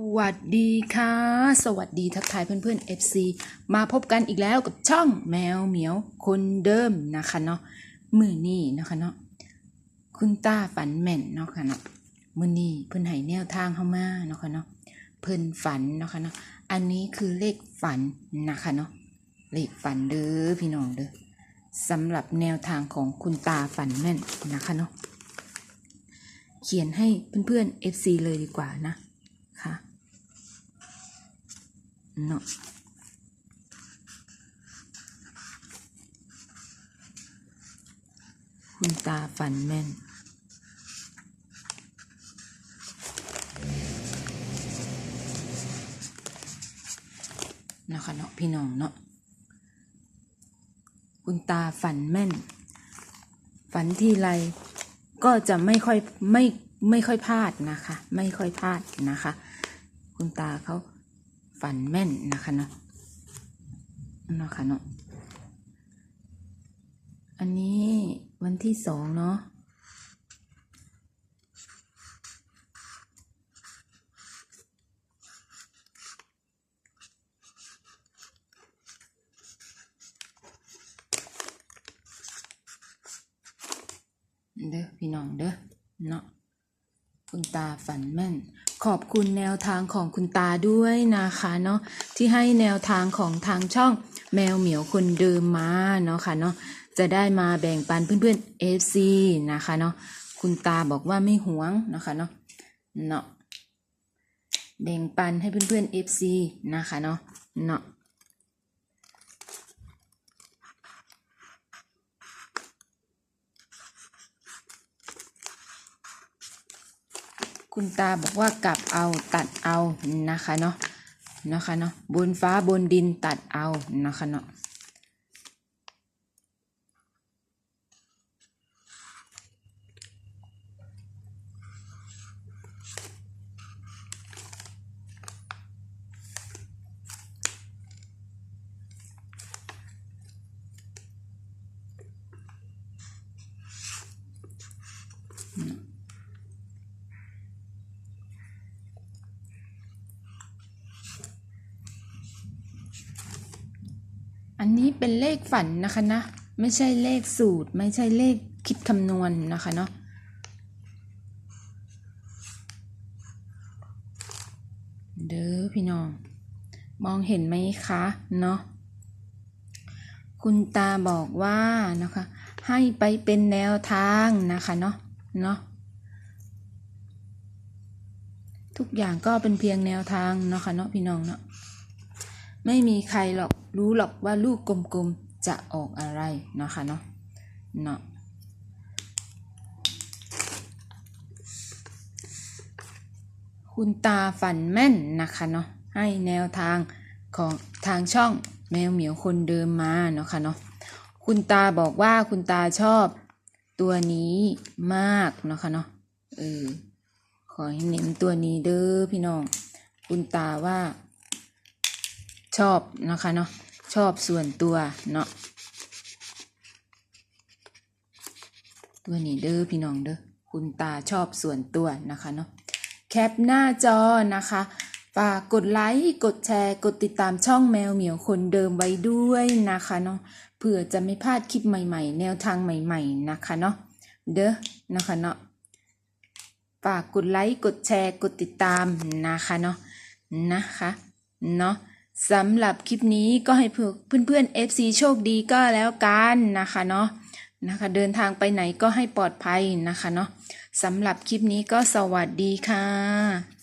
สวัสดีค่ะ สวัสดีทักทายเพื่อนๆ FC มาพบกันอีกแล้วกับช่องแมวเหมียวคนเดิมนะคะเนาะมือนี่นะคะเนาะคุณตาฝันแม่นเนาะค่ะเนาะมือนี่เพิ่อนให้แนวทางเข้ามาเนาะค่ะเนาะเพิ่อนฝันเนาะค่ะเนาะอันนี้คือเลขฝันนะคะเนาะเลขฝันเด้อพี่น้องเด้อสำหรับแนวทางของคุณตาฝันแม่นนะคะเนาะเขียนให้เพื่อนๆ FC เลยดีกว่านะค่ะ เนาะคุณตาฝันแม่น นะคะเนาะพี่น้องเนาะคุณตาฝันแม่น ฝันทีไรก็จะไม่ค่อยไม่ไม่ค่อยพลาดนะคะ ไม่ค่อยพลาดนะคะ คุณตาเขา ฝันแม่นนะคะเนาะนะคะเนาะอันนี้วันที่สองเนาะเด้อพี่น้องเด้อเนาะ คุณตาฝันแม่น ขอบคุณแนวทางของคุณตาด้วยนะคะเนาะที่ให้แนวทางของทางช่องแมวเหมียวคนเดิมมาเนาะค่ะเนาะจะได้มาแบ่งปันเพื่อนๆ FC นะคะเนาะคุณตาบอกว่าไม่หวงนะคะเนาะเนาะแบ่งปันให้เพื่อนๆ FC นะคะเนาะเนาะ คุณตาบอกว่ากลับเอาตัดเอานะคะเนาะนะคะเนาะบนฟ้าบนดินตัดเอานะคะเนาะ อันนี้เป็นเลขฝันนะคะนะ ไม่ใช่เลขสูตร ไม่ใช่เลขคิดคำนวณนะคะเนาะเด้อพี่น้อง มองเห็นไหมคะเนาะคุณตาบอกว่านะคะ ให้ไปเป็นแนวทางนะคะเนาะเนาะทุกอย่างก็เป็นเพียงแนวทางเนาะค่ะเนาะพี่น้องเนาะ ไม่มีใครหรอกรู้หรอกว่าลูกกลมๆจะออกอะไรนะคะเนาะเนาะคุณตาฝันแม่นนะคะเนาะให้แนวทางของทางช่องแมวเหมียวคนเดิมมาเนาะค่ะเนาะคุณตาบอกว่าคุณตาชอบตัวนี้มากเนาะค่ะเนาะเออขอให้เน้นตัวนี้เด้อพี่น้อง คุณตาว่า ชอบนะคะเนาะชอบส่วนตัวเนาะตัวนี้เด้อพี่น้องเด้อคุณตาชอบส่วนตัวนะคะเนาะแคปหน้าจอนะคะฝากกดไลค์กดแชร์ กดติดตามช่องแมวเหมียวคนเดิมไว้ด้วยนะคะเนาะเพื่อจะไม่พลาดคลิปใหม่ๆ แนวทางใหม่ ๆ นะคะเนาะเด้อนะคะเนาะฝากกดไลค์กดแชร์ กดติดตามนะคะเนาะนะคะเนาะ สำหรับคลิปนี้ก็ให้เพื่อนๆ FC โชคดีก็แล้วกันนะคะเนาะนะคะ เดินทางไปไหนก็ให้ปลอดภัยนะคะเนาะสำหรับคลิปนี้ก็สวัสดีค่ะ